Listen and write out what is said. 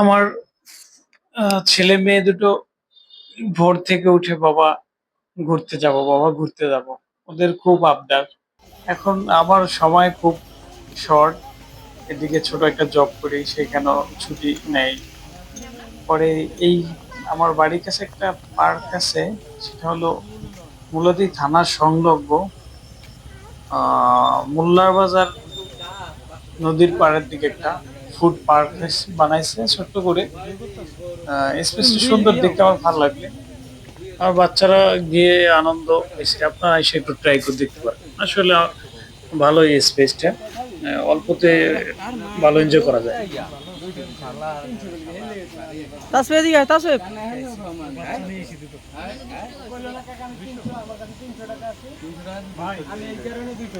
আমার ছেলে মেয়ে দুটো ভোর থেকে উঠে বাবা ঘুরতে যাব, বাবা ঘুরতে যাব। ওদের খুব আবদার। এখন আমার সময় খুব শর্ট। এদিকে ছোট একটা জব করি, সেখানেও ছুটি নেই। পরে এই আমার বাড়ির কাছে একটা পার্ক আছে, সেটা হলো মূলত থানার সংলগ্ন মোল্লার বাজার নদীর পাড়ের দিকে একটা। ফুড পার্ক বানাইছে ছোট্ট করে। স্পেসটা সুন্দর দেখতে আমার ভালো লাগবে। আমার বাচ্চারা গিয়ে আনন্দ পেয়েছে। আপনারা এসে একটু ট্রাই করে দেখতে পারেন। আসলে ভালো এই স্পেসটা অল্পতে ভালো এনজয় করা যায়। দিকে